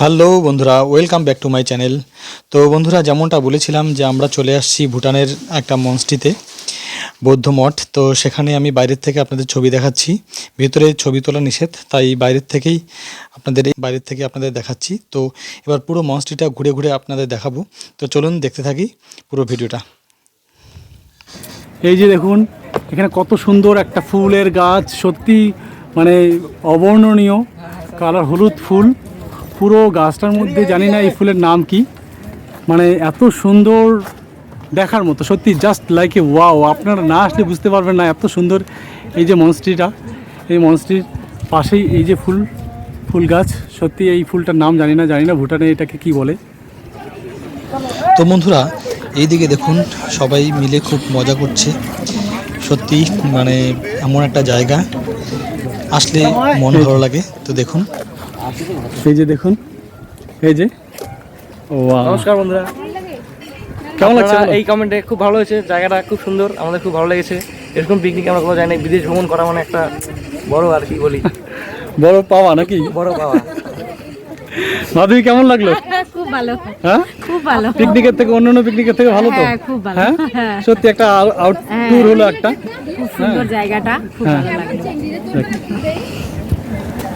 Hello বন্ধুরা, welcome back to my channel. তো বন্ধুরা, যেমনটা বলেছিলাম যে আমরা চলে আসছি ভুটানের একটা মঞ্চটিতে, বৌদ্ধ মঠ। তো সেখানে আমি বাইরের থেকে আপনাদের ছবি দেখাচ্ছি। ভেতরে ছবি তোলা নিষেধ, তাই বাইরের থেকেই আপনাদের বাইরের থেকে আপনাদের দেখাচ্ছি। তো এবার পুরো মঞ্চটিটা ঘুরে ঘুরে আপনাদের দেখাবো। তো চলুন দেখতে থাকি পুরো ভিডিওটা। এই যে দেখুন, এখানে কত সুন্দর একটা ফুলের গাছ, সত্যি মানে অবর্ণনীয়, কালার হলুদ ফুল। পুরো গাছটার মধ্যে জানি না এই ফুলের নাম কি। মানে এত সুন্দর দেখার মতো, সত্যি জাস্ট লাইক এ ওয়াও আপনারা না আসলে বুঝতে পারবেন না এত সুন্দর এই যে মনস্ট্রিটা এই মনস্ট্রির পাশেই এই যে ফুল ফুল গাছ। সত্যি এই ফুলটার নাম জানি না জানি না ভুটানে এটাকে কি বলে। তো বন্ধুরা, এইদিকে দেখুন, সবাই মিলে খুব মজা করছে। সত্যি মানে এমন একটা জায়গা। আসলে মন ভালো লাগে তো দেখুন। এই যে দেখুন এই যে। ও নমস্কার বন্ধুরা। কেমন লাগছে এই কমেন্টে খুব ভালো হয়েছে জায়গাটা খুব সুন্দর আমাদের খুব ভালো লেগেছে। এরকম পিকনিক আমরা কোথাও যাই না বিদেশ ভ্রমণ করা মানে একটা বড় আর কি বলি। বড় পাওয়া নাকি? বড় পাওয়া। মাধবী কেমন লাগল? খুব ভালো। হ্যাঁ? খুব ভালো। পিকনিকের থেকে অন্যান্য পিকনিকের থেকে ভালো তো? হ্যাঁ, খুব ভালো। হ্যাঁ? হ্যাঁ। সত্যি একটা আউট ট্যুর হলো একটা। খুব সুন্দর জায়গাটা। খুব হ্যাঁ। ভালো লাগল।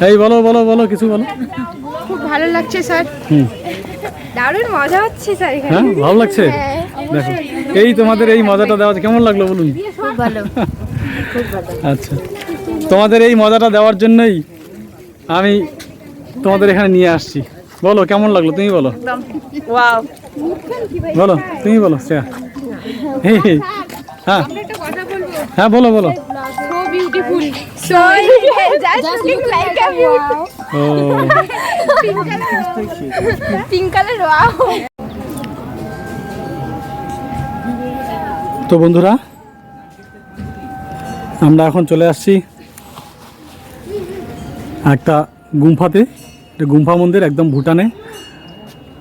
এই বলো বলো বলো কিছু বলো। খুব ভালো লাগছে স্যার। হুম। দারুণ মজা হচ্ছে স্যার এখানে। হ্যাঁ ভালো লাগছে? দেখো এই তোমাদের এই মজাটা দেওয়া কেমন লাগল বলুন? খুব ভালো। আচ্ছা। তোমাদের এই মজাটা দেওয়ার জন্যই আমি তোমাদের এখানে নিয়ে আসছি। বলো কেমন লাগল? তুমি বলো। বলো তুমি বলো শ্রেয়া। হে, হে। হ্যাঁ। হ্যাঁ বলো বলো। তো বন্ধুরা আমরা এখন চলে আসছি একটা গুম্ফাতে। একটা গুম্ফা মন্দির, একদম ভুটানে।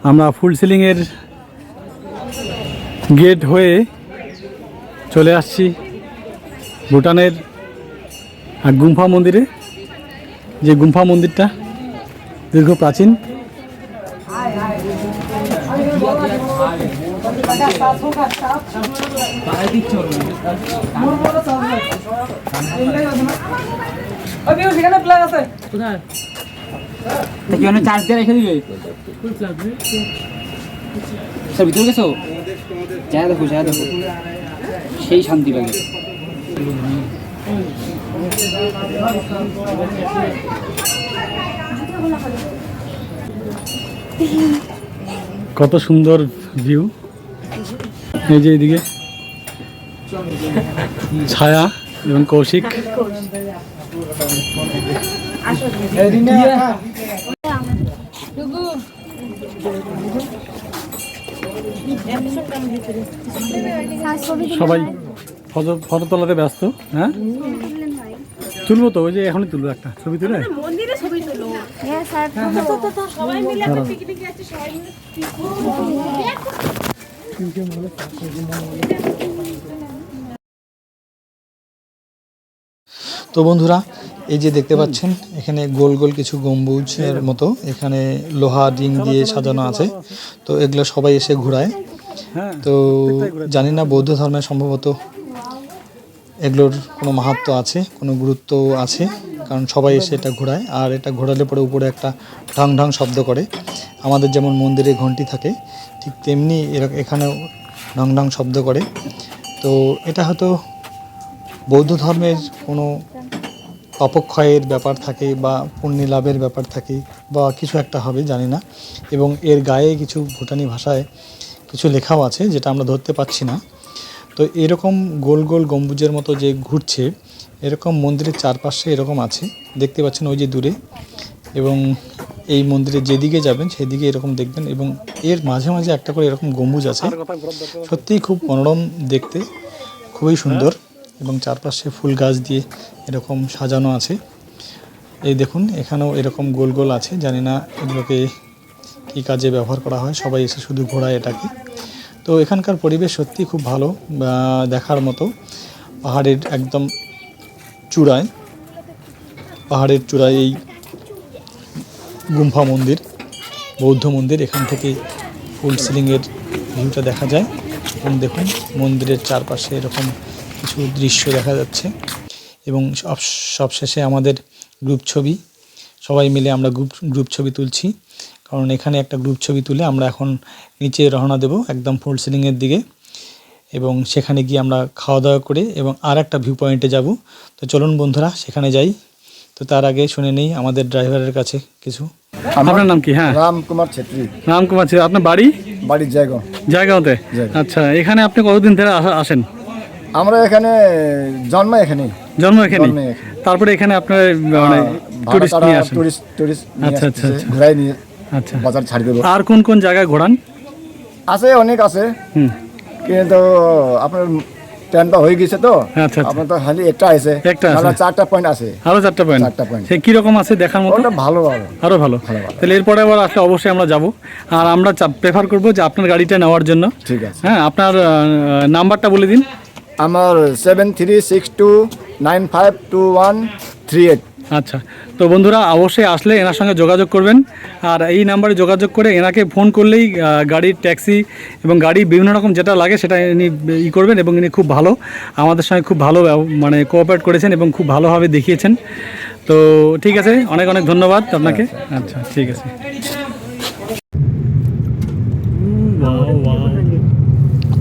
আমরা ফুল সিলিংয়ের গেট হয়ে চলে আসছি ভুটানের এক গুম্ফা মন্দিরে। যে গুম্ফা মন্দিরটা দীর্ঘ প্রাচীন। চার্জ দিয়ে রেখে দিবে স্যার, ভিতরে গেছো? যা দেখো যা দেখো। সেই শান্তি লাগে। কত সুন্দর ভিউ। এই যে এইদিকে। ছায়া এবং কৌশিক। সবাই ফটো ফটো তোলাতে ব্যস্ত হ্যাঁ? তুলবো তো ওই যে এখনই তুলবো একটা ছবি তুলে। হ্যাঁ স্যার দাঁড়াও। তো বন্ধুরা এই যে দেখতে পাচ্ছেন এখানে গোল গোল কিছু গম্বুজের মতো এখানে লোহা রিং দিয়ে সাজানো আছে। তো এগুলো সবাই এসে ঘোরায়। হ্যাঁ তো জানি না বৌদ্ধ ধর্মের সম্ভবত এগুলোর কোনো মাহাত্ম আছে কোনো গুরুত্ব আছে কারণ সবাই এসে এটা ঘোরায়। আর এটা ঘোরালে পরে উপরে একটা ঢং ঢং শব্দ করে। আমাদের যেমন মন্দিরে ঘন্টি থাকে ঠিক তেমনি এরা- এখানেও ঢং ঢং শব্দ করে। তো এটা হয়তো বৌদ্ধ ধর্মের কোনো অপক্ষয়ের ব্যাপার থাকে বা পুণ্য লাভের ব্যাপার থাকে বা কিছু একটা হবে, জানি না। এবং এর গায়ে কিছু ভুটানি ভাষায় কিছু লেখাও আছে যেটা আমরা ধরতে পাচ্ছি না। তো এরকম গোল গোল গম্বুজের মতো যে ঘুরছে, এরকম মন্দিরের চারপাশে এরকম আছে, দেখতে পাচ্ছেন ওই যে দূরে। এবং এই মন্দিরে যেদিকে যাবেন সেদিকে এরকম দেখবেন এবং এর মাঝে মাঝে একটা করে এরকম গম্বুজ আছে। সত্যিই খুব মনোরম দেখতে, খুবই সুন্দর। এবং চারপাশে ফুল গাছ দিয়ে এরকম সাজানো আছে। এই দেখুন, এখানেও এরকম গোল গোল আছে। জানি না এগুলোকে কী কাজে ব্যবহার করা হয়, সবাই এসে শুধু ঘোরায় এটাকে। তো এখানকার পরিবেশ সত্যি খুব ভালো দেখার মতো। পাহাড়ের একদম চূড়ায়, পাহাড়ের চূড়ায় এই গুম্ফা মন্দির, বৌদ্ধ মন্দির, এখান থেকে ফুল সিলিংয়ের ভিউটা দেখা যায়। এবং দেখুন, মন্দিরের চারপাশে এরকম কিছু দৃশ্য দেখা যাচ্ছে। এবং সব সবশেষে আমাদের গ্রুপ ছবি। সবাই মিলে আমরা গ্রুপ গ্রুপ ছবি তুলছি। কারণ এখানে একটা গ্রুপ ছবি তুলে আমরা এখন নিচে রওনা দেব একদম ফুল সিলিংয়ের দিকে। এবং সেখানে গিয়ে আমরা খাওয়া দাওয়া করে এবং আর একটা ভিউ পয়েন্টে যাব। তো চলুন বন্ধুরা সেখানে যাই। তো তার আগে শুনে নেই আমাদের ড্রাইভারের কাছে কিছু। আপনার নাম কি? হ্যাঁ। রাম কুমার ছেত্রী। রাম কুমার ছিল আপনার বাড়ি? বাড়ির জায়গা জায়গাতে জায়গা। আচ্ছা এখানে আপনি কতদিন ধরে আসা- আসেন? আমরা এখানে জন্ম এখানে জন্ম এখানে তারপরে এখানে আপনার মানে টুরিস্ট নিয়ে আসেন? টুরিস্ট টুরিস্ট আচ্ছা, আচ্ছা, আচ্ছা। ঘুরাই নিয়ে আচ্ছা। বাজার ছাড়ি দেবো। আর কোন কোন জায়গায় ঘোরান? আছে অনেক আছে। হুম। কিন্তু আপনার ট্রেনটা হয়ে গেছে তো। আচ্ছা, আচ্ছা। আপনার তো খালি একটা আছে। একটা আছে। চারটা পয়েন্ট আছে। আরও চারটা পয়েন্ট চারটা পয়েন্ট সে কীরকম আছে দেখার মতো? ওটা ভালো ভালো আরও ভালো। তাহলে এরপরে আবার আসলে অবশ্যই আমরা যাব। আর আমরা প্রেফার করব যে আপনার গাড়িটা নেওয়ার জন্য। ঠিক আছে। হ্যাঁ আপনার নাম্বারটা বলে দিন। আমার seven three six two nine five two one three eight আচ্ছা তো বন্ধুরা অবশ্যই আসলে এনার সঙ্গে যোগাযোগ করবেন। আর এই নাম্বারে যোগাযোগ করে এনাকে ফোন করলেই গাড়ির ট্যাক্সি এবং গাড়ি বিভিন্ন রকম যেটা লাগে সেটা ইনি ই করবেন এবং ইনি খুব ভালো, আমাদের সঙ্গে খুব ভালো মানে কোঅপারেট করেছেন এবং খুব ভালোভাবে দেখিয়েছেন। তো ঠিক আছে, অনেক অনেক ধন্যবাদ আপনাকে। আচ্ছা ঠিক আছে।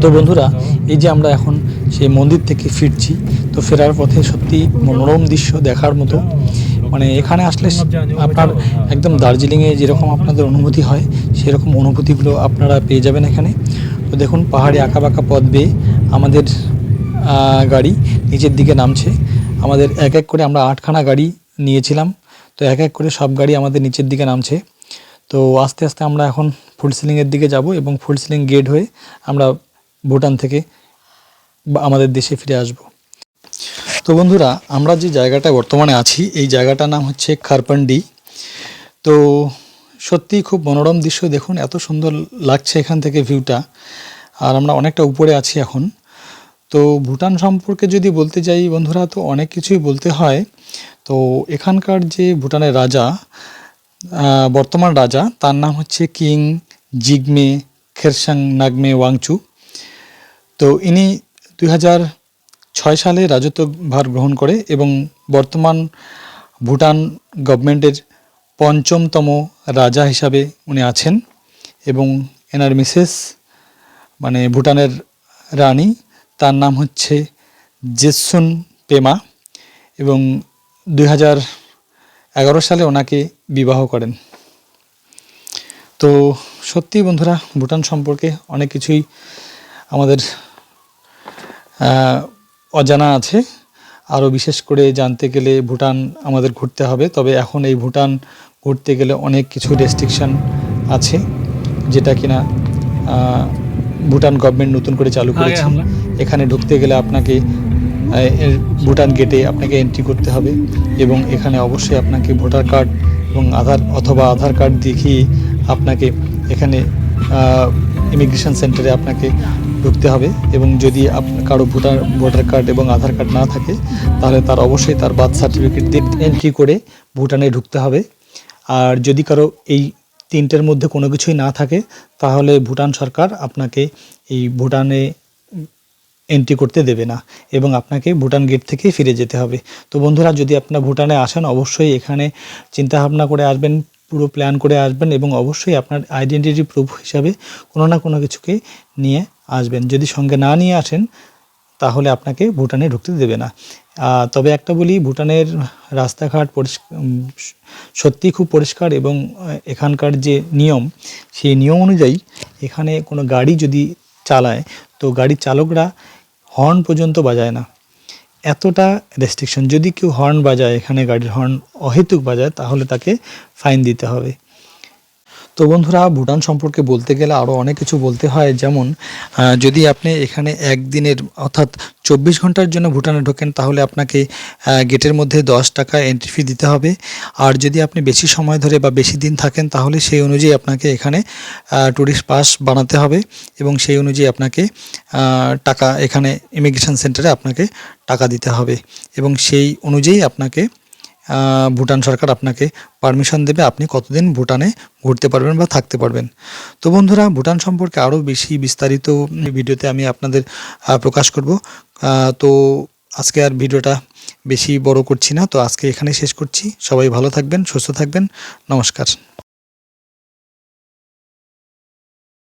তো বন্ধুরা, এই যে আমরা এখন সেই মন্দির থেকে ফিরছি, তো ফেরার পথে সত্যি মনোরম দৃশ্য দেখার মতো। মানে এখানে আসলে আপনার একদম দার্জিলিংয়ে যেরকম আপনাদের অনুভূতি হয়, সেরকম অনুভূতিগুলো আপনারা পেয়ে যাবেন এখানে। তো দেখুন, পাহাড়ে আঁকা বাঁকা পথ বেয়ে আমাদের গাড়ি নিচের দিকে নামছে। আমাদের এক এক করে আমরা আটখানা গাড়ি নিয়েছিলাম, তো এক এক করে সব গাড়ি আমাদের নিচের দিকে নামছে। তো আস্তে আস্তে আমরা এখন ফুল সিলিংয়ের দিকে যাব এবং ফুল সিলিং গেট হয়ে আমরা ভুটান থেকে বা আমাদের দেশে ফিরে আসব। তো বন্ধুরা, আমরা যে জায়গাটা বর্তমানে আছি, এই জায়গাটার নাম হচ্ছে খারপান্ডি। তো সত্যি খুব মনোরম দৃশ্য, দেখুন, এত সুন্দর লাগছে এখান থেকে ভিউটা। আর আমরা অনেকটা উপরে আছি এখন। তো ভুটান সম্পর্কে যদি বলতে যাই বন্ধুরা, তো অনেক কিছুই বলতে হয়। তো এখানকার যে ভুটানের রাজা বর্তমান রাজা, তার নাম হচ্ছে কিং জিগমে খেরসাং নাগমে ওয়াংচু। তো ইনি দুই ছয় সালে রাজত্বভার গ্রহণ করে এবং বর্তমান ভুটান গভর্নমেন্টের পঞ্চমতম রাজা হিসাবে উনি আছেন এবং এনার মিসেস মানে ভুটানের রানী, তার নাম হচ্ছে জেসুন পেমা এবং দুই এগারো সালে ওনাকে বিবাহ করেন। তো সত্যি বন্ধুরা, ভুটান সম্পর্কে অনেক কিছুই আমাদের অজানা আছে। আরও বিশেষ করে জানতে গেলে ভুটান আমাদের ঘুরতে হবে। তবে এখন এই ভুটান ঘুরতে গেলে অনেক কিছু রেস্ট্রিকশন আছে যেটা কিনা ভুটান গভর্নমেন্ট নতুন করে চালু করেছে। এখানে ঢুকতে গেলে আপনাকে ভুটান গেটে আপনাকে এন্ট্রি করতে হবে এবং এখানে অবশ্যই আপনাকে ভোটার কার্ড এবং আধার অথবা আধার কার্ড দেখিয়ে আপনাকে এখানে ইমিগ্রেশন সেন্টারে আপনাকে ঢুকতে হবে এবং যদি কারও ভোটার ভোটার কার্ড এবং আধার কার্ড না থাকে, তাহলে তার অবশ্যই তার বার্থ সার্টিফিকেট দিয়ে এন্ট্রি করে ভুটানে ঢুকতে হবে। আর যদি কারও এই তিনটের মধ্যে কোনো কিছুই না থাকে, তাহলে ভুটান সরকার আপনাকে এই ভুটানে এন্ট্রি করতে দেবে না এবং আপনাকে ভুটান গেট থেকেই ফিরে যেতে হবে। তো বন্ধুরা, যদি আপনারা ভুটানে আসেন, অবশ্যই এখানে চিন্তা ভাবনা করে আসবেন। পুরো প্ল্যান করে আসবেন এবং অবশ্যই আপনার আইডেন্টিটি প্রুফ হিসাবে কোনো না কোনো কিছুকে নিয়ে আসবেন। যদি সঙ্গে না নিয়ে আসেন, তাহলে আপনাকে ভুটানে ঢুকতে দেবে না। তবে একটা বলি, ভুটানের রাস্তাঘাট পরিষ্কার সত্যি খুব পরিষ্কার এবং এখানকার যে নিয়ম, সেই নিয়ম অনুযায়ী এখানে কোনো গাড়ি যদি চালায়, তো গাড়ির চালকরা হর্ন পর্যন্ত বাজায় না। এতটা রেস্ট্রিকশন যদি কেউ হর্ন বাজায়, এখানে গাড়ির হর্ন অহেতুক বাজায়, তাহলে তাকে ফাইন দিতে হবে। তো বন্ধুরা, ভুটান সম্পর্কে বলতে গেলে আরও অনেক কিছু বলতে হয়। যেমন যদি আপনি এখানে একদিনের, অর্থাৎ চব্বিশ ঘণ্টার জন্য ভুটানে ঢোকেন, তাহলে আপনাকে গেটের মধ্যে দশ টাকা এন্ট্রি ফি দিতে হবে। আর যদি আপনি বেশি সময় ধরে বা বেশি দিন থাকেন, তাহলে সেই অনুযায়ী আপনাকে এখানে ট্যুরিস্ট পাস বানাতে হবে এবং সেই অনুযায়ী আপনাকে টাকা এখানে ইমিগ্রেশন সেন্টারে আপনাকে টাকা দিতে হবে। এবং সেই অনুযায়ী আপনাকে ভুটান সরকার আপনাকে পারমিশন দেবে, আপনি কতদিন ভুটানে ঘুরতে পারবেন বা থাকতে পারবেন। তো বন্ধুরা, ভুটান সম্পর্কে আরও বেশি বিস্তারিত ভিডিওতে আমি আপনাদের প্রকাশ করব। তো আজকে আর ভিডিওটা বেশি বড় করছি না। তো আজকে এখানে শেষ করছি। সবাই ভালো থাকবেন, সুস্থ থাকবেন। নমস্কার।